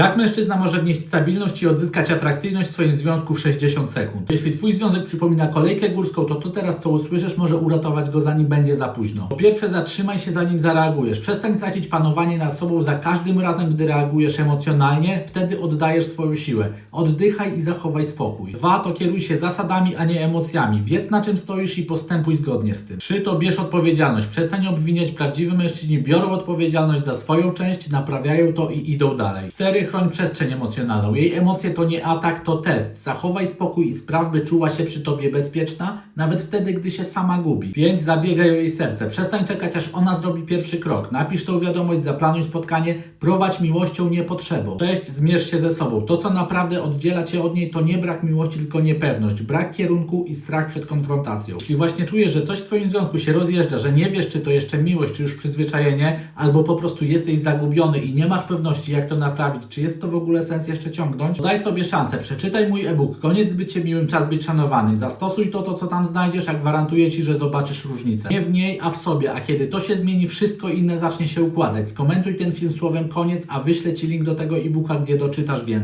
Jak mężczyzna może wnieść stabilność i odzyskać atrakcyjność w swoim związku w 60 sekund? Jeśli twój związek przypomina kolejkę górską, to to teraz co usłyszysz może uratować go zanim będzie za późno. Po pierwsze zatrzymaj się zanim zareagujesz. Przestań tracić panowanie nad sobą za każdym razem, gdy reagujesz emocjonalnie, wtedy oddajesz swoją siłę. Oddychaj i zachowaj spokój. Dwa to kieruj się zasadami, a nie emocjami. Wiedz na czym stoisz i postępuj zgodnie z tym. Trzy to bierz odpowiedzialność. Przestań obwiniać. Prawdziwi mężczyźni biorą odpowiedzialność za swoją część, naprawiają to i idą dalej. Cztery chroń przestrzeń emocjonalną. Jej emocje to nie atak, to test. Zachowaj spokój i spraw, by czuła się przy tobie bezpieczna, nawet wtedy, gdy się sama gubi. Pięć zabiegaj o jej serce. Przestań czekać, aż ona zrobi pierwszy krok. Napisz tą wiadomość, zaplanuj spotkanie, prowadź miłością, nie potrzebą. Sześć zmierz się ze sobą. To, co naprawdę oddziela cię od niej, to nie brak miłości, tylko niepewność, brak kierunku i strach przed konfrontacją. Jeśli właśnie czujesz, że coś w twoim związku się rozjeżdża, że nie wiesz, czy to jeszcze miłość, czy już przyzwyczajenie, albo po prostu jesteś zagubiony i nie masz pewności, jak to naprawić, czy jest to w ogóle sens jeszcze ciągnąć, daj sobie szansę. Przeczytaj mój e-book Koniec z byciem miłym, czas być szanowanym. Zastosuj to, to co tam znajdziesz, a gwarantuję ci, że zobaczysz różnicę. Nie w niej, a w sobie. A kiedy to się zmieni, wszystko inne zacznie się układać. Skomentuj ten film słowem koniec, a wyślę ci link do tego e-booka, gdzie doczytasz więcej.